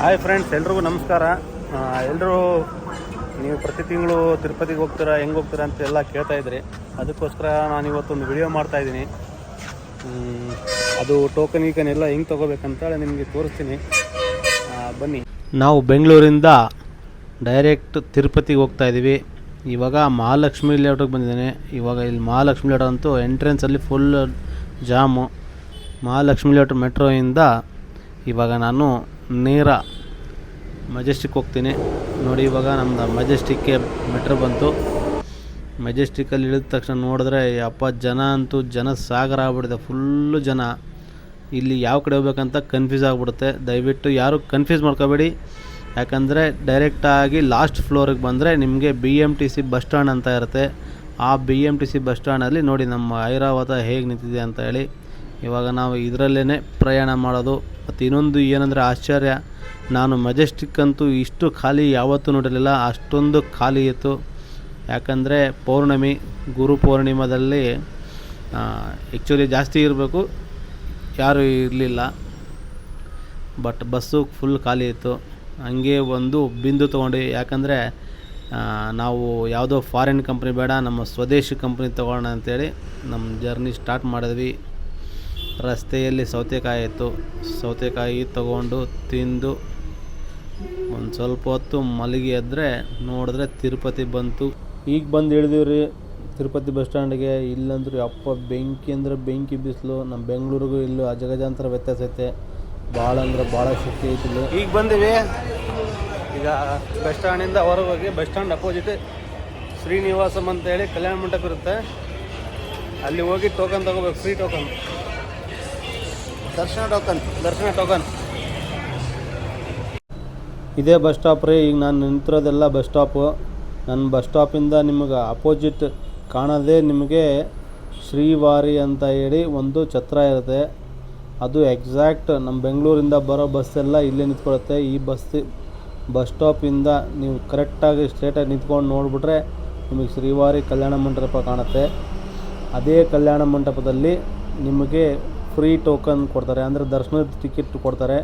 Hi friends ಎಲ್ರಿಗೂ ನಮಸ್ಕಾರ. ಎಲ್ಲರೂ ನೀವು ಪ್ರತಿ ತಿಂಗಳು ತಿರುಪತಿಗೆ ಹೋಗ್ತೀರಾ, ಹೆಂಗೆ ಹೋಗ್ತೀರಾ ಅಂತ ಎಲ್ಲ ಕೇಳ್ತಾ ಇದ್ರಿ. ಅದಕ್ಕೋಸ್ಕರ ನಾನು ಇವತ್ತೊಂದು ವಿಡಿಯೋ ಮಾಡ್ತಾ ಇದ್ದೀನಿ. ಅದು ಟೋಕನ್ ಈಕನ್ ಎಲ್ಲ ಹೆಂಗೆ ತೊಗೋಬೇಕಂತೇಳಿ ನಿಮಗೆ ತೋರಿಸ್ತೀನಿ. ಬನ್ನಿ. ನಾವು ಬೆಂಗಳೂರಿಂದ ಡೈರೆಕ್ಟ್ ತಿರುಪತಿಗೆ ಹೋಗ್ತಾ ಇದ್ದೀವಿ ಇವಾಗ ಮಹಾಲಕ್ಷ್ಮಿ ಲೇಔಟಿಗೆ ಬಂದಿದ್ದೇನೆ. ಇವಾಗ ಇಲ್ಲಿ ಮಹಾಲಕ್ಷ್ಮಿ ಲೇಔಟ್ ಅಂತೂ ಎಂಟ್ರೆನ್ಸಲ್ಲಿ ಫುಲ್ ಜಾಮು. ಮಹಾಲಕ್ಷ್ಮಿ ಲೇಔಟ್ ಮೆಟ್ರೋಯಿಂದ ಇವಾಗ ನಾನು ನೇರ ಮೆಜೆಸ್ಟಿಕ್ ಹೋಗ್ತೀನಿ. ನೋಡಿ, ಇವಾಗ ನಮ್ಮದು ಮೆಜೆಸ್ಟಿಕ್ಗೆ ಮೆಟ್ರ್ ಬಂತು. ಮೆಜೆಸ್ಟಿಕ್ಕಲ್ಲಿ ಇಳಿದ ತಕ್ಷಣ ನೋಡಿದ್ರೆ ಅಪ್ಪ ಜನ ಅಂತೂ ಜನ ಸಾಗರ ಆಗ್ಬಿಟ್ಟಿದೆ. ಫುಲ್ಲು ಜನ. ಇಲ್ಲಿ ಯಾವ ಕಡೆ ಹೋಗ್ಬೇಕಂತ ಕನ್ಫ್ಯೂಸ್ ಆಗಿಬಿಡುತ್ತೆ. ದಯವಿಟ್ಟು ಯಾರು ಕನ್ಫ್ಯೂಸ್ ಮಾಡ್ಕೋಬೇಡಿ. ಯಾಕಂದರೆ ಡೈರೆಕ್ಟಾಗಿ ಲಾಸ್ಟ್ ಫ್ಲೋರಿಗೆ ಬಂದರೆ ನಿಮಗೆ B M T C bus stand ಅಂತ ಇರುತ್ತೆ. ಆ B M T C bus ಸ್ಟ್ಯಾಂಡಲ್ಲಿ ನೋಡಿ, ನಮ್ಮ ಐರಾವತ ಹೇಗೆ ನಿಂತಿದೆ ಅಂತ ಹೇಳಿ. ಇವಾಗ ನಾವು ಇದರಲ್ಲೇ ಪ್ರಯಾಣ ಮಾಡೋದು. ಮತ್ತು ಇನ್ನೊಂದು ಏನಂದರೆ ಆಶ್ಚರ್ಯ, ನಾನು ಮೆಜೆಸ್ಟಿಕ್ ಅಂತೂ ಇಷ್ಟು ಖಾಲಿ ಯಾವತ್ತೂ ನೋಡಿರಲಿಲ್ಲ, ಅಷ್ಟೊಂದು ಖಾಲಿ ಇತ್ತು. ಯಾಕಂದರೆ ಪೌರ್ಣಮಿ, ಗುರು ಪೌರ್ಣಿಮದಲ್ಲಿ ಆ್ಯಕ್ಚುಲಿ ಜಾಸ್ತಿ ಇರಬೇಕು, ಯಾರೂ ಇರಲಿಲ್ಲ. ಬಟ್ ಬಸ್ಸು ಫುಲ್ ಖಾಲಿ ಇತ್ತು. ಹಂಗೆ ಒಂದು ಬಿಂದು ತೊಗೊಂಡು. ಯಾಕಂದರೆ ನಾವು ಯಾವುದೋ ಫಾರಿನ್ ಕಂಪ್ನಿ ಬೇಡ, ನಮ್ಮ ಸ್ವದೇಶಿ ಕಂಪ್ನಿ ತೊಗೊಳ್ಳೋಣ ಅಂತೇಳಿ ನಮ್ಮ ಜರ್ನಿ ಸ್ಟಾರ್ಟ್ ಮಾಡಿದ್ವಿ. ರಸ್ತೆಯಲ್ಲಿ ಸೌತೆಕಾಯಿ ಇತ್ತು ಸೌತೆಕಾಯಿ ತಗೊಂಡು ತಿಂದು ಒಂದು ಸ್ವಲ್ಪ ಹೊತ್ತು ಮಲಗಿ ಎದ್ದರೆ ನೋಡಿದ್ರೆ ತಿರುಪತಿ ಬಂತು. ಈಗ ಬಂದು ಇಳಿದೀವ್ರಿ ತಿರುಪತಿ ಬಸ್ ಸ್ಟ್ಯಾಂಡಿಗೆ ಇಲ್ಲಂದ್ರೆ ಅಪ್ಪ ಬೆಂಕಿ ಅಂದರೆ ಬೆಂಕಿ ಬಿಸಿಲು ನಮ್ಮ ಬೆಂಗಳೂರಿಗೂ ಇಲ್ಲೂ ಅಜಗಜಾಂತರ ವ್ಯತ್ಯಾಸ ಐತೆ. ಭಾಳ ಅಂದ್ರೆ ಭಾಳ ಶಕ್ತಿ ಐತಿ ಈಗ ಬಂದಿವಿ. ಈಗ ಬಸ್ ಸ್ಟ್ಯಾಂಡಿಂದ ಹೊರಗೆ ಬಸ್ ಸ್ಟ್ಯಾಂಡ್ ಅಪೋಸಿಟ್ ಶ್ರೀನಿವಾಸಂ ಅಂತೇಳಿ ಕಲ್ಯಾಣ ಮಂಟಪ ಇರುತ್ತೆ. ಅಲ್ಲಿ ಹೋಗಿ ಟೋಕನ್ ತಗೋಬೇಕು ಫ್ರೀ ಟೋಕನ್ ದರ್ಶನ ಟೋಕನ್ ದರ್ಶನ ಟೋಕನ್ ಇದೇ ಬಸ್ ಸ್ಟಾಪ್ ರೀ. ಈಗ ನಾನು ನಿಂತಿರೋದೆಲ್ಲ ಬಸ್ ಸ್ಟಾಪು ನನ್ನ ಬಸ್ ಸ್ಟಾಪಿಂದ ನಿಮಗೆ ಅಪೋಸಿಟ್ ಕಾಣೋದೇ ನಿಮಗೆ ಶ್ರೀವಾರಿ ಅಂತ ಹೇಳಿ ಒಂದು ಛತ್ರ ಇರುತ್ತೆ. ಅದು ಎಕ್ಸಾಕ್ಟ್ ನಮ್ಮ ಬೆಂಗಳೂರಿಂದ ಬರೋ ಬಸ್ ಎಲ್ಲ ಇಲ್ಲೇ ನಿಂತ್ಕೊಳುತ್ತೆ. ಈ ಬಸ್ ಬಸ್ ಸ್ಟಾಪಿಂದ ನೀವು ಕರೆಕ್ಟಾಗಿ ಸ್ಟ್ರೇಟಾಗಿ ನಿಂತ್ಕೊಂಡು ನೋಡಿಬಿಟ್ರೆ ನಿಮಗೆ ಶ್ರೀವಾರಿ ಕಲ್ಯಾಣ ಮಂಟಪ ಕಾಣುತ್ತೆ. ಅದೇ ಕಲ್ಯಾಣ ಮಂಟಪದಲ್ಲಿ ನಿಮಗೆ ಫ್ರೀ ಟೋಕನ್ ಕೊಡ್ತಾರೆ. ಅಂದರೆ ದರ್ಶನದ ಟಿಕೆಟ್ ಕೊಡ್ತಾರೆ.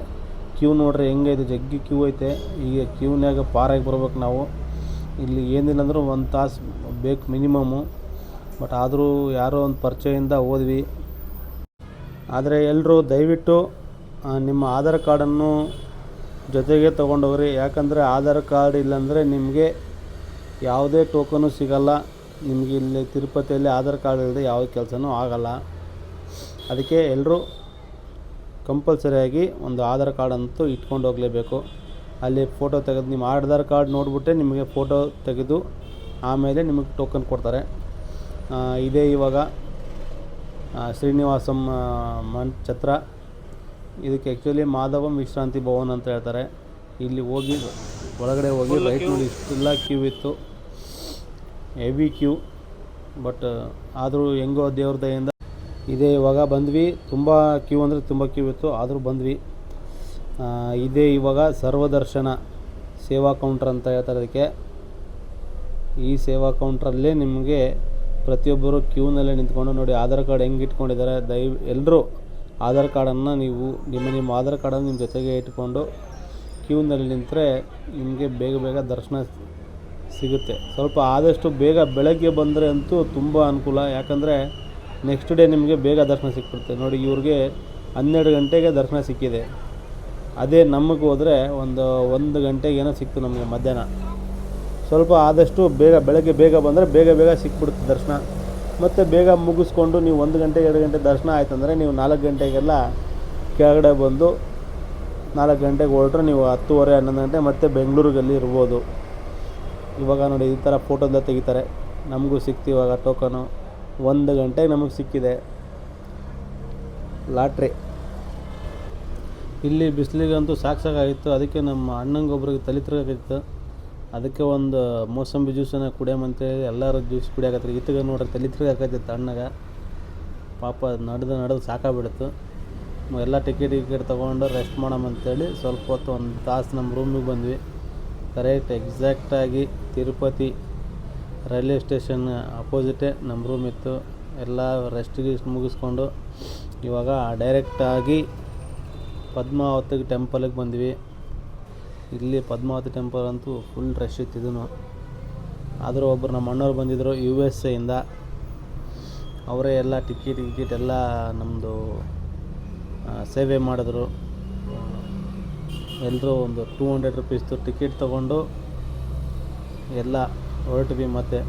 ಕ್ಯೂ ನೋಡ್ರಿ ಹೆಂಗೈತೆ ಜಗ್ಗಿ ಕ್ಯೂ ಐತೆ. ಈಗ ಕ್ಯೂನ್ಯಾಗ ಪಾರಾಗಿ ಬರ್ಬೇಕು ನಾವು. ಇಲ್ಲಿ ಏನಿಲ್ಲ ಅಂದರೂ ಒಂದು ತಾಸು ಬೇಕು ಮಿನಿಮಮ್ಮು ಬಟ್ ಆದರೂ ಯಾರೋ ಒಂದು ಪರಿಚಯದಿಂದ ಹೋದ್ವಿ. ಆದರೆ ಎಲ್ಲರೂ ದಯವಿಟ್ಟು ನಿಮ್ಮ ಆಧಾರ್ ಕಾರ್ಡನ್ನು ಜೊತೆಗೆ ತೊಗೊಂಡೋಗ್ರಿ. ಯಾಕಂದರೆ ಆಧಾರ್ ಕಾರ್ಡ್ ಇಲ್ಲಾಂದರೆ ನಿಮಗೆ ಯಾವುದೇ ಟೋಕನು ಸಿಗಲ್ಲ. ನಿಮಗೆ ಇಲ್ಲಿ ತಿರುಪತಿಯಲ್ಲಿ ಆಧಾರ್ ಕಾರ್ಡ್ ಇಲ್ಲದೆ ಯಾವ ಕೆಲಸನೂ ಆಗಲ್ಲ. ಅದಕ್ಕೆ ಎಲ್ಲರೂ ಕಂಪಲ್ಸರಿಯಾಗಿ ಒಂದು ಆಧಾರ್ ಕಾರ್ಡ್ ಅಂತೂ ಇಟ್ಕೊಂಡು ಹೋಗಲೇಬೇಕು. ಅಲ್ಲಿ ಫೋಟೋ ತೆಗೆದು ನಿಮ್ಮ ಆಧಾರ್ ಕಾರ್ಡ್ ನೋಡಿಬಿಟ್ಟೆ ನಿಮಗೆ ಫೋಟೋ ತೆಗೆದು ಆಮೇಲೆ ನಿಮಗೆ ಟೋಕನ್ ಕೊಡ್ತಾರೆ. ಇದೇ ಇವಾಗ ಶ್ರೀನಿವಾಸಂ ಮನ್ ಛತ್ರ ಇದಕ್ಕೆ ಆ್ಯಕ್ಚುಲಿ ಮಾಧವಂ ವಿಶ್ರಾಂತಿ ಭವನ್ ಅಂತ ಹೇಳ್ತಾರೆ. ಇಲ್ಲಿ ಹೋಗಿ ಒಳಗಡೆ ಹೋಗಿ ರೈಟ್ ನೋಡಿ ಇಷ್ಟೆಲ್ಲ ಕ್ಯೂ ಇತ್ತು. ಹೆವಿ ಕ್ಯೂ ಬಟ್ ಆದರೂ ಹೆಂಗೋ ದೇವ್ರ ದಯಿಂದ ಇದೇ ಇವಾಗ ಬಂದ್ವಿ. ತುಂಬ ಕ್ಯೂ ಅಂದರೆ ತುಂಬ ಕ್ಯೂ ಇತ್ತು. ಆದರೂ ಬಂದ್ವಿ. ಇದೇ ಇವಾಗ ಸರ್ವದರ್ಶನ ಸೇವಾ ಕೌಂಟ್ರ್ ಅಂತ ಹೇಳ್ತಾರೆ ಅದಕ್ಕೆ. ಈ ಸೇವಾ ಕೌಂಟ್ರಲ್ಲೇ ನಿಮಗೆ ಪ್ರತಿಯೊಬ್ಬರು ಕ್ಯೂನಲ್ಲೇ ನಿಂತ್ಕೊಂಡು ನೋಡಿ ಆಧಾರ್ ಕಾರ್ಡ್ ಹೆಂಗೆ ಇಟ್ಕೊಂಡಿದ್ದಾರೆ. ದಯ ಎಲ್ಲರೂ ಆಧಾರ್ ಕಾರ್ಡನ್ನು ನೀವು, ನಿಮ್ಮ ನಿಮ್ಮ ಆಧಾರ್ ಕಾರ್ಡನ್ನು ನಿಮ್ಮ ಜೊತೆಗೆ ಇಟ್ಕೊಂಡು ಕ್ಯೂನಲ್ಲಿ ನಿಂತರೆ ನಿಮಗೆ ಬೇಗ ಬೇಗ ದರ್ಶನ ಸಿಗುತ್ತೆ. ಸ್ವಲ್ಪ ಆದಷ್ಟು ಬೇಗ ಬೆಳಗ್ಗೆ ಬಂದರೆ ಅಂತೂ ತುಂಬ ಅನುಕೂಲ. ಯಾಕಂದರೆ ನೆಕ್ಸ್ಟ್ ಡೇ ನಿಮಗೆ ಬೇಗ ದರ್ಶನ ಸಿಕ್ಬಿಡುತ್ತೆ. ನೋಡಿ, ಇವ್ರಿಗೆ ಹನ್ನೆರಡು ಗಂಟೆಗೆ ದರ್ಶನ ಸಿಕ್ಕಿದೆ. ಅದೇ ನಮಗೆ ಹೋದರೆ ಒಂದು ಒಂದು ಗಂಟೆಗೆ ಏನೋ ಸಿಕ್ತು ನಮಗೆ ಮಧ್ಯಾಹ್ನ. ಸ್ವಲ್ಪ ಆದಷ್ಟು ಬೇಗ ಬೆಳಗ್ಗೆ ಬೇಗ ಬಂದರೆ ಬೇಗ ಬೇಗ ಸಿಕ್ಬಿಡುತ್ತೆ ದರ್ಶನ. ಮತ್ತು ಬೇಗ ಮುಗಿಸ್ಕೊಂಡು ನೀವು ಒಂದು ಗಂಟೆ ಎರಡು ಗಂಟೆ ದರ್ಶನ ಆಯ್ತಂದರೆ ನೀವು ನಾಲ್ಕು ಗಂಟೆಗೆಲ್ಲ ಕೆಳಗಡೆ ಬಂದು ನಾಲ್ಕು ಗಂಟೆಗೆ ಹೊರಟ್ರೆ ನೀವು ಹತ್ತುವರೆ, ಹನ್ನೊಂದು ಗಂಟೆ ಮತ್ತೆ ಬೆಂಗಳೂರಿಗಲ್ಲಿ ಇರ್ಬೋದು. ಇವಾಗ ನೋಡಿ, ಈ ಥರ ಫೋಟೋದ ತೆಗಿತಾರೆ. ನಮಗೂ ಸಿಕ್ತು ಇವಾಗ ಟೋಕನು ಒಂದು ಗಂಟೆಗೆ ನಮಗೆ ಸಿಕ್ಕಿದೆ. ಲಾಟ್ರಿ. ಇಲ್ಲಿ ಬಿಸಿಲಿಗಂತೂ ಸಾಕು ಸಾಕಾಗಿತ್ತು ಅದಕ್ಕೆ ನಮ್ಮ ಅಣ್ಣಂಗೊಬ್ರಿಗೆ ತಲೆ ಅದಕ್ಕೆ ಒಂದು ಮೋಸಂಬಿ ಜ್ಯೂಸನ್ನು ಕುಡಿಯಮಂತೇಳಿ ಎಲ್ಲರೂ ಜ್ಯೂಸ್ ಕುಡಿಯಾಕತ್ರಿ. ಇತ್ತಗ ನೋಡ್ರಿ ತಲೆ ತಿರ್ಗಾಕತ್ತಿತ್ತು ಅಣ್ಣಗ. ಪಾಪ ನಡೆದು ನಡೆದು ಸಾಕಾಗ್ಬಿಡ್ತು. ಎಲ್ಲ ಟಿಕೆಟ್ ಟಿಕೆಟ್ ತೊಗೊಂಡು ರೆಸ್ಟ್ ಮಾಡೋಮಂತೇಳಿ ಸ್ವಲ್ಪ ಹೊತ್ತು ಒಂದು ತಾಸು ನಮ್ಮ ರೂಮಿಗೆ ಬಂದ್ವಿ. ಕರೆಕ್ಟ್ ಎಕ್ಸಾಕ್ಟಾಗಿ ತಿರುಪತಿ ರೈಲ್ವೆ ಸ್ಟೇಷನ್ ಅಪೋಸಿಟೇ ನಮ್ಮ ರೂಮ್ ಇತ್ತು. ಎಲ್ಲ ರೆಸ್ಟ್ ಗೀಸ್ಟ್ ಮುಗಿಸ್ಕೊಂಡು ಇವಾಗ ಡೈರೆಕ್ಟಾಗಿ ಪದ್ಮಾವತಿಗೆ ಟೆಂಪಲಿಗೆ ಬಂದ್ವಿ. ಇಲ್ಲಿ ಪದ್ಮಾವತಿ ಟೆಂಪಲ್ ಅಂತೂ ಫುಲ್ ರಶ್ ಇತ್ತು ಇದೂ ಆದರೂ ಒಬ್ಬರು ನಮ್ಮ ಅಣ್ಣವ್ರು ಬಂದಿದ್ದರು ಯು ಎಸ್ ಎಯಿಂದ ಅವರೇ ಎಲ್ಲ ಟಿಕೆಟ್ ಟಿಕೆಟ್ ಎಲ್ಲ ನಮ್ಮದು ಸೇವೆ ಮಾಡಿದ್ರು. ಎಲ್ಲರೂ ಒಂದು ಟೂ ಹಂಡ್ರೆಡ್ ರುಪೀಸ್ದು ಟಿಕೆಟ್ ತೊಗೊಂಡು ಎಲ್ಲ ಹೊರಟ್ವಿ ಮತ್ತೆ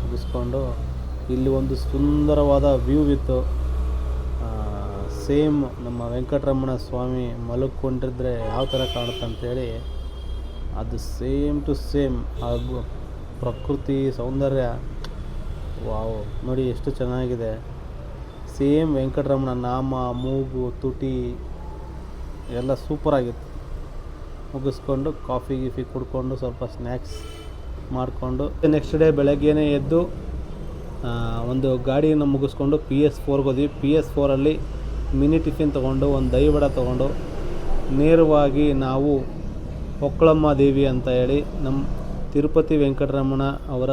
ಮುಗಿಸ್ಕೊಂಡು. ಇಲ್ಲಿ ಒಂದು ಸುಂದರವಾದ ವ್ಯೂ ಇತ್ತು. ಸೇಮ್ ನಮ್ಮ ವೆಂಕಟರಮಣ ಸ್ವಾಮಿ ಮಲಗಿಕೊಂಡಿದ್ರೆ ಯಾವ ಥರ ಕಾಣುತ್ತೆ ಅಂತೇಳಿ, ಅದು ಸೇಮ್ ಟು ಸೇಮ್. ಹಾಗೂ ಪ್ರಕೃತಿ ಸೌಂದರ್ಯ, ವಾವ್, ನೋಡಿ ಎಷ್ಟು ಚೆನ್ನಾಗಿದೆ. ಸೇಮ್ ವೆಂಕಟರಮಣ ನಾಮ, ಮೂಗು, ತುಟಿ, ಎಲ್ಲ ಸೂಪರಾಗಿತ್ತು ಮುಗಿಸ್ಕೊಂಡು ಕಾಫಿ ಗೀಫಿ ಕುಡ್ಕೊಂಡು ಸ್ವಲ್ಪ ಸ್ನ್ಯಾಕ್ಸ್ ಮಾಡಿಕೊಂಡು ನೆಕ್ಸ್ಟ್ ಡೇ ಬೆಳಗ್ಗೆನೇ ಎದ್ದು ಒಂದು ಗಾಡಿಯನ್ನು ಮುಗಿಸ್ಕೊಂಡು ಪಿ ಎಸ್ ಫೋರ್ಗೆ ಹೋದ್ವಿ. ಪಿ ಎಸ್ ಫೋರಲ್ಲಿ ಮಿನಿ ಟಿಫಿನ್ ತೊಗೊಂಡು, ಒಂದು ದಹಿ ವಡ ತೊಗೊಂಡು, ನೇರವಾಗಿ ನಾವು ಒಕ್ಕಳಮ್ಮ ದೇವಿ ಅಂತ ಹೇಳಿ ನಮ್ಮ ತಿರುಪತಿ ವೆಂಕಟರಮಣ ಅವರ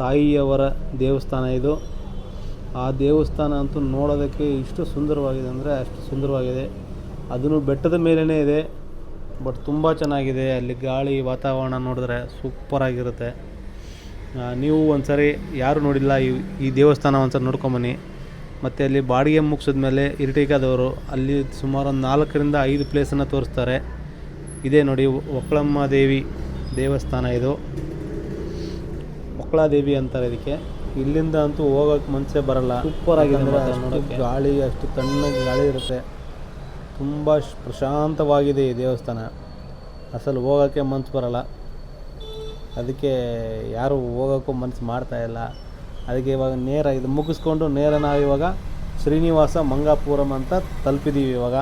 ತಾಯಿಯವರ ದೇವಸ್ಥಾನ ಇದು. ಆ ದೇವಸ್ಥಾನ ಅಂತೂ ನೋಡೋದಕ್ಕೆ ಇಷ್ಟು ಸುಂದರವಾಗಿದೆ ಅಂದರೆ ಅಷ್ಟು ಸುಂದರವಾಗಿದೆ. ಅದನ್ನು ಬೆಟ್ಟದ ಮೇಲೇ ಇದೆ. ಬಟ್ ತುಂಬ ಚೆನ್ನಾಗಿದೆ. ಅಲ್ಲಿ ಗಾಳಿ ವಾತಾವರಣ ನೋಡಿದ್ರೆ ಸೂಪರಾಗಿರುತ್ತೆ ನೀವು ನೀವು ಒಂದ್ಸರಿ ಯಾರು ನೋಡಿಲ್ಲ ಈ ಈ ದೇವಸ್ಥಾನ ಒಂದ್ಸರಿ ನೋಡ್ಕೊಂಬನ್ನಿ. ಮತ್ತು ಅಲ್ಲಿ ಬಾಡಿಗೆ ಮುಗಿಸಿದ ಮೇಲೆ ಇರಿಟಿಕಾದವರು ಅಲ್ಲಿ ಸುಮಾರು ಒಂದು ನಾಲ್ಕರಿಂದ ಐದು ಪ್ಲೇಸನ್ನು ತೋರಿಸ್ತಾರೆ. ಇದೇ ನೋಡಿ ಒಕ್ಕಳಮ್ಮ ದೇವಿ ದೇವಸ್ಥಾನ ಇದು. ದೇವಿ ಅಂತಾರೆ ಇದಕ್ಕೆ. ಇಲ್ಲಿಂದ ಅಂತೂ ಹೋಗೋಕೆ ಮನಸ್ಸೇ ಬರಲ್ಲ. ಸೂಪರ್ ಆಗಿದೆ ಗಾಳಿ ಅಷ್ಟು ತಣ್ಣಗೆ ಗಾಳಿ ಇರುತ್ತೆ. ತುಂಬ ಪ್ರಶಾಂತವಾಗಿದೆ ಈ ದೇವಸ್ಥಾನ. ಅಸಲು ಹೋಗೋಕ್ಕೆ ಮನಸ್ಸು ಬರಲ್ಲ. ಅದಕ್ಕೆ ಯಾರು ಹೋಗೋಕ್ಕೂ ಮನಸ್ಸು ಮಾಡ್ತಾ ಇಲ್ಲ. ಅದಕ್ಕೆ ಇವಾಗ ನೇರ ಇದು ಮುಗಿಸ್ಕೊಂಡು ನೇರ ಇವಾಗ ಶ್ರೀನಿವಾಸ ಮಂಗಾಪುರಂ ಅಂತ ತಲುಪಿದ್ದೀವಿ ಇವಾಗ.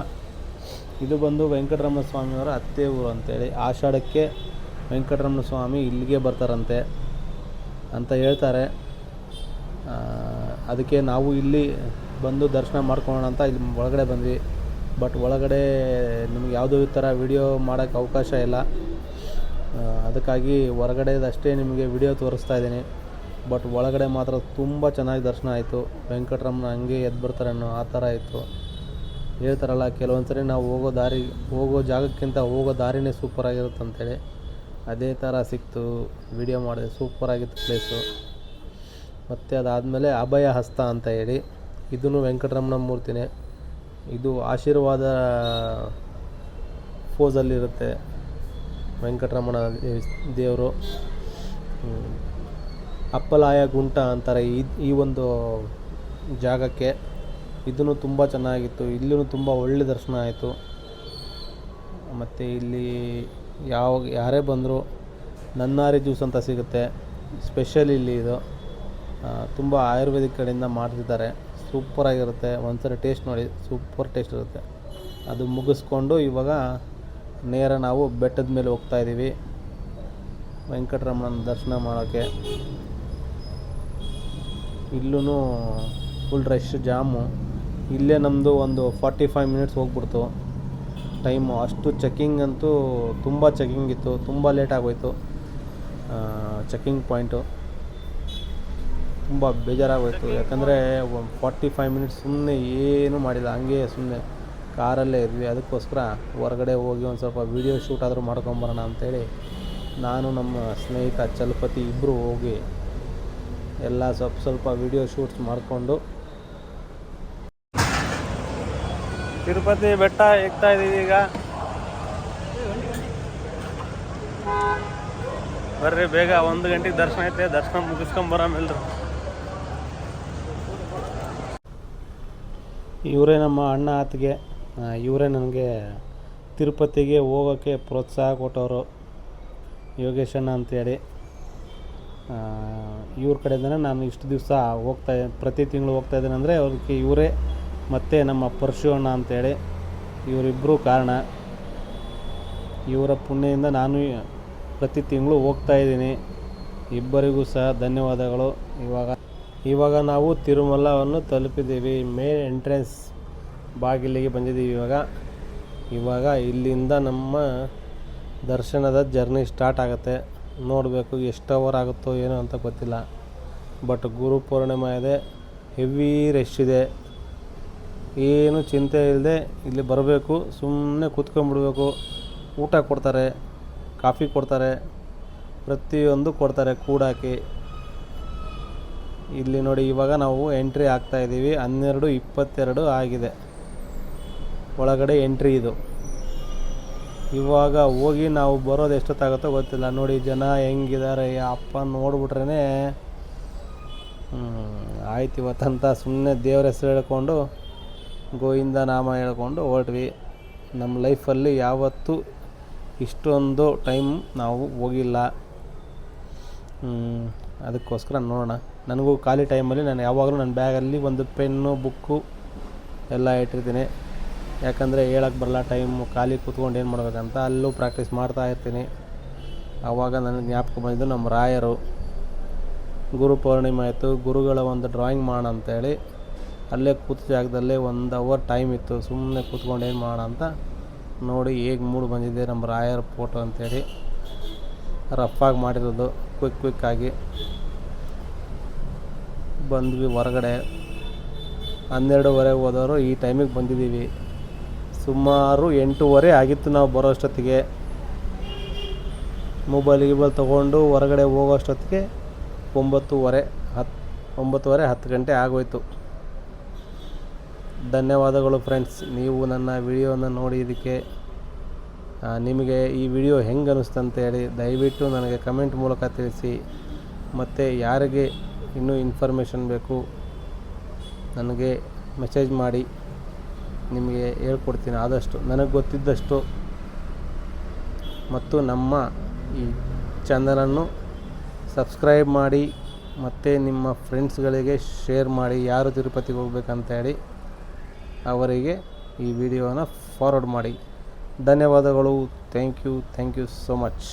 ಇದು ಬಂದು ವೆಂಕಟರಮಣ ಸ್ವಾಮಿಯವರ ಅತ್ತೆ ಊರು ಅಂತೇಳಿ. ಆಷಾಢಕ್ಕೆ ವೆಂಕಟರಮಣ ಸ್ವಾಮಿ ಇಲ್ಲಿಗೆ ಬರ್ತಾರಂತೆ ಅಂತ ಹೇಳ್ತಾರೆ. ಅದಕ್ಕೆ ನಾವು ಇಲ್ಲಿ ಬಂದು ದರ್ಶನ ಮಾಡ್ಕೊಳ್ಳೋಣ ಅಂತ ಇಲ್ಲಿ ಒಳಗಡೆ ಬಂದ್ವಿ. ಬಟ್ ಒಳಗಡೆ ನಿಮ್ಗೆ ಯಾವುದೇ ಥರ ವಿಡಿಯೋ ಮಾಡೋಕ್ಕೆ ಅವಕಾಶ ಇಲ್ಲ. ಅದಕ್ಕಾಗಿ ಹೊರಗಡೆದಷ್ಟೇ ನಿಮಗೆ ವಿಡಿಯೋ ತೋರಿಸ್ತಾ ಇದ್ದೀನಿ. ಬಟ್ ಒಳಗಡೆ ಮಾತ್ರ ತುಂಬ ಚೆನ್ನಾಗಿ ದರ್ಶನ ಆಯಿತು. ವೆಂಕಟರಮಣ ಹಂಗೆ ಎದ್ದು ಅನ್ನೋ ಆ ಥರ ಇತ್ತು. ಹೇಳ್ತಾರಲ್ಲ ಕೆಲವೊಂದು ಸರಿ ನಾವು ಹೋಗೋ ದಾರಿ, ಹೋಗೋ ಜಾಗಕ್ಕಿಂತ ಹೋಗೋ ದಾರಿನೇ ಸೂಪರಾಗಿರುತ್ತೆ ಅಂತೇಳಿ. ಅದೇ ಥರ ಸಿಕ್ತು. ವಿಡಿಯೋ ಮಾಡಿದೆ ಸೂಪರಾಗಿತ್ತು ಪ್ಲೇಸು ಮತ್ತು ಅದಾದಮೇಲೆ ಅಭಯ ಹಸ್ತ ಅಂತ ಹೇಳಿ. ಇದೂ ವೆಂಕಟರಮಣ ಮೂರ್ತಿನೇ. ಇದು ಆಶೀರ್ವಾದ ಫೋಸಲ್ಲಿರುತ್ತೆ. ವೆಂಕಟರಮಣ ದೇವರು. ಅಪ್ಪಲಾಯ ಗುಂಟ ಅಂತಾರೆ ಈ ಒಂದು ಜಾಗಕ್ಕೆ. ಇದೂ ತುಂಬ ಚೆನ್ನಾಗಿತ್ತು. ಇಲ್ಲೂ ತುಂಬ ಒಳ್ಳೆ ದರ್ಶನ ಆಯಿತು. ಮತ್ತು ಇಲ್ಲಿ ಯಾವ, ಯಾರೇ ಬಂದರೂ ನನ್ನಾರಿ ಜ್ಯೂಸ್ ಅಂತ ಸಿಗುತ್ತೆ. ಸ್ಪೆಷಲ್ ಇಲ್ಲಿ ಇದು. ತುಂಬ ಆಯುರ್ವೇದಿಕ್ ಕಡೆಯಿಂದ ಮಾಡ್ತಿದ್ದಾರೆ. ಸೂಪರಾಗಿರುತ್ತೆ ಒಂದ್ಸರಿ ಟೇಸ್ಟ್ ನೋಡಿ, ಸೂಪರ್ ಟೇಸ್ಟ್ ಇರುತ್ತೆ. ಅದು ಮುಗಿಸ್ಕೊಂಡು ಇವಾಗ ನೇರ ನಾವು ಬೆಟ್ಟದ ಮೇಲೆ ಹೋಗ್ತಾ ಇದ್ದೀವಿ ವೆಂಕಟರಮಣನ ದರ್ಶನ ಮಾಡೋಕ್ಕೆ ಇಲ್ಲೂ ಫುಲ್ ರಶ್ ಜಾಮು. ಇಲ್ಲೇ ನಮ್ಮದು ಒಂದು ಫಾರ್ಟಿ ಫೈವ್ ಮಿನಿಟ್ಸ್ ಹೋಗ್ಬಿಡ್ತು. ಟೈಮು ಅಷ್ಟು ಚೆಕ್ಕಿಂಗ್ ಅಂತೂ ತುಂಬ ಚೆಕಿಂಗ್ ಇತ್ತು, ತುಂಬ ಲೇಟ್ ಆಗೋಯ್ತು. ಚೆಕಿಂಗ್ ಪಾಯಿಂಟು ತುಂಬ ಬೇಜಾರಾಗೋಯ್ತು. ಯಾಕಂದರೆ ಒಂದು ಫಾರ್ಟಿ ಫೈವ್ ಮಿನಿಟ್ಸ್ ಸುಮ್ಮನೆ ಏನೂ ಮಾಡಿಲ್ಲ. ಹಂಗೆ ಸುಮ್ಮನೆ ಕಾರಲ್ಲೇ ಇದ್ವಿ. ಅದಕ್ಕೋಸ್ಕರ ಹೊರಗಡೆ ಹೋಗಿ ಒಂದು ಸ್ವಲ್ಪ ವೀಡಿಯೋ ಶೂಟ್ ಆದರೂ ಮಾಡ್ಕೊಂಬರೋಣ ಅಂತೇಳಿ ನಾನು ನಮ್ಮ ಸ್ನೇಹಿತ ಚಲಪತಿ ಇಬ್ಬರು ಹೋಗಿ ಎಲ್ಲ ಸ್ವಲ್ಪ ಸ್ವಲ್ಪ ವೀಡಿಯೋ ಶೂಟ್ಸ್ ಮಾಡಿಕೊಂಡು ತಿರುಪತಿ ಬೆಟ್ಟ ಎಕ್ತಾ ಇದ್ದೀವಿ ಈಗ. ಬರ್ರಿ, ಬೇಗ ಒಂದು ಗಂಟೆಗೆ ದರ್ಶನ ಐತೆ. ದರ್ಶನ ಮುಗಿಸ್ಕೊಂಬರಮೆಲ್ರು ಇವರೇ ನಮ್ಮ ಅಣ್ಣ ಆತಗೆ ಇವರೇ ನನಗೆ ತಿರುಪತಿಗೆ ಹೋಗೋಕ್ಕೆ ಪ್ರೋತ್ಸಾಹ ಕೊಟ್ಟವರು ಯೋಗೇಶಣ್ಣ ಅಂತೇಳಿ. ಇವ್ರ ಕಡೆಯಿಂದನೇ ನಾನು ಇಷ್ಟು ದಿವಸ ಹೋಗ್ತಾ ಪ್ರತಿ ತಿಂಗಳು ಹೋಗ್ತಾ ಇದ್ದೇನೆ ಅಂದರೆ ಅವ್ರಿಗೆ ಇವರೇ ಮತ್ತು ನಮ್ಮ ಪರಶು ಅಣ್ಣ ಅಂತೇಳಿ ಇವರಿಬ್ಬರು ಕಾರಣ. ಇವರ ಪುಣ್ಯದಿಂದ ನಾನು ಪ್ರತಿ ತಿಂಗಳು ಹೋಗ್ತಾ ಇದ್ದೀನಿ. ಇಬ್ಬರಿಗೂ ಸಹ ಧನ್ಯವಾದಗಳು. ಇವಾಗ ಇವಾಗ ನಾವು ತಿರುಮಲವನ್ನು ತಲುಪಿದ್ದೀವಿ. ಮೇನ್ ಎಂಟ್ರೆನ್ಸ್ ಬಾಗಿಲಿಗೆ ಬಂದಿದ್ದೀವಿ ಇವಾಗ. ಇವಾಗ ಇಲ್ಲಿಂದ ನಮ್ಮ ದರ್ಶನದ ಜರ್ನಿ ಸ್ಟಾರ್ಟ್ ಆಗುತ್ತೆ. ನೋಡಬೇಕು ಎಷ್ಟು ಅವರ್ ಆಗುತ್ತೋ ಏನೋ ಅಂತ ಗೊತ್ತಿಲ್ಲ. ಬಟ್ ಗುರು ಪೂರ್ಣಿಮೆ ಇದೆ. ಹೆವಿ ರಶ್ ಇದೆ. ಏನು ಚಿಂತೆ ಇಲ್ಲದೆ ಇಲ್ಲಿ ಬರಬೇಕು. ಸುಮ್ಮನೆ ಕೂತ್ಕೊಂಡ್ಬಿಡ್ಬೇಕು. ಊಟ ಕೊಡ್ತಾರೆ, ಕಾಫಿ ಕೊಡ್ತಾರೆ, ಪ್ರತಿಯೊಂದು ಕೊಡ್ತಾರೆ ಕೂಡಾಕಿ. ಇಲ್ಲಿ ನೋಡಿ, ಇವಾಗ ನಾವು ಎಂಟ್ರಿ ಆಗ್ತಾ ಇದ್ದೀವಿ. ಹನ್ನೆರಡು ಇಪ್ಪತ್ತೆರಡು ಆಗಿದೆ. ಒಳಗಡೆ ಎಂಟ್ರಿ ಇದು. ಇವಾಗ ಹೋಗಿ ನಾವು ಬರೋದು ಎಷ್ಟೊತ್ತಾಗುತ್ತೋ ಗೊತ್ತಿಲ್ಲ. ನೋಡಿ, ಜನ ಹೆಂಗಿದ್ದಾರೆ. ಅಪ್ಪ ನೋಡ್ಬಿಟ್ರೇ ಆಯ್ತು ಇವತ್ತಂತ ಸುಮ್ಮನೆ ದೇವ್ರ ಹೆಸರು ಹೇಳ್ಕೊಂಡು, ಗೋವಿಂದ ನಾಮ ಹೇಳ್ಕೊಂಡು ಹೊರಟ್ವಿ. ನಮ್ಮ ಲೈಫಲ್ಲಿ ಯಾವತ್ತೂ ಇಷ್ಟೊಂದು ಟೈಮ್ ನಾವು ಹೋಗಿಲ್ಲ. ಅದಕ್ಕೋಸ್ಕರ ನೋಡೋಣ. ನನಗೂ ಖಾಲಿ ಟೈಮಲ್ಲಿ ನಾನು ಯಾವಾಗಲೂ ನನ್ನ ಬ್ಯಾಗಲ್ಲಿ ಒಂದು ಪೆನ್ನು, ಬುಕ್ಕು ಎಲ್ಲ ಇಟ್ಟಿರ್ತೀನಿ. ಯಾಕಂದರೆ ಹೇಳಕ್ಕೆ ಬರಲ್ಲ, ಟೈಮು ಖಾಲಿ ಕೂತ್ಕೊಂಡು ಏನು ಮಾಡಬೇಕಂತ ಅಲ್ಲೂ ಪ್ರಾಕ್ಟೀಸ್ ಮಾಡ್ತಾ ಇರ್ತೀನಿ. ಆವಾಗ ನನಗೆ ಜ್ಞಾಪಕ ಬಂದಿದ್ದು ನಮ್ಮ ರಾಯರು. ಗುರು ಪೌರ್ಣಿಮೆ ಆಯಿತು, ಗುರುಗಳ ಒಂದು ಡ್ರಾಯಿಂಗ್ ಮಾಡೋಣ ಅಂತೇಳಿ ಅಲ್ಲೇ ಕೂತ ಜಾಗದಲ್ಲೇ ಒಂದು ಅವರ್ ಟೈಮ್ ಇತ್ತು. ಸುಮ್ಮನೆ ಕೂತ್ಕೊಂಡು ಏನು ಮಾಡೋಣ ಅಂತ ನೋಡಿ ಹೇಗೆ ಮೂಡ್ ಬಂದಿದೆ ನಮ್ಮ ರಾಯರ ಫೋಟೋ ಅಂತೇಳಿ. ಆಗಿ ಮಾಡಿರೋದು ಕ್ವಿಕ್ ಕ್ವಿಕ್ಕಾಗಿ ಬಂದ್ವಿ ಹೊರಗಡೆ. ಹನ್ನೆರಡುವರೆ ಹೋದವರು ಈ ಟೈಮಿಗೆ ಬಂದಿದ್ದೀವಿ. ಸುಮಾರು ಎಂಟೂವರೆ ಆಗಿತ್ತು ನಾವು ಬರೋ ಅಷ್ಟೊತ್ತಿಗೆ. ಮೊಬೈಲ್ ಗಿಬೈಲ್ ತೊಗೊಂಡು ಹೊರಗಡೆ ಹೋಗೋ ಅಷ್ಟೊತ್ತಿಗೆ ಒಂಬತ್ತುವರೆ ಹತ್ತು ಒಂಬತ್ತುವರೆ, ಹತ್ತು ಗಂಟೆ ಆಗೋಯ್ತು. ಧನ್ಯವಾದಗಳು ಫ್ರೆಂಡ್ಸ್ ನೀವು ನನ್ನ ವಿಡಿಯೋನ ನೋಡಿದ್ದಕ್ಕೆ ನಿಮಗೆ ಈ ವಿಡಿಯೋ ಹೆಂಗೆ ಅನ್ನಿಸ್ತು ಅಂತೇಳಿ ದಯವಿಟ್ಟು ನನಗೆ ಕಮೆಂಟ್ ಮೂಲಕ ತಿಳಿಸಿ. ಮತ್ತು ಯಾರಿಗೆ ಇನ್ನೂ ಇನ್ಫಾರ್ಮೇಷನ್ ಬೇಕು. ನನಗೆ ಮೆಸೇಜ್ ಮಾಡಿ. ನಿಮಗೆ ಹೇಳ್ಕೊಡ್ತೀನಿ. ಆದಷ್ಟು, ನನಗೆ ಗೊತ್ತಿದ್ದಷ್ಟು ಮತ್ತು ನಮ್ಮ ಈ ಚಾನಲನ್ನು ಸಬ್ಸ್ಕ್ರೈಬ್ ಮಾಡಿ ಮತ್ತು ನಿಮ್ಮ ಫ್ರೆಂಡ್ಸ್ಗಳಿಗೆ ಶೇರ್ ಮಾಡಿ, ಯಾರು ತಿರುಪತಿಗೆ ಹೋಗ್ಬೇಕಂತ ಹೇಳಿ ಅವರಿಗೆ ಈ ವಿಡಿಯೋನ ಫಾರ್ವರ್ಡ್ ಮಾಡಿ. ಧನ್ಯವಾದಗಳು. Thank you thank you so much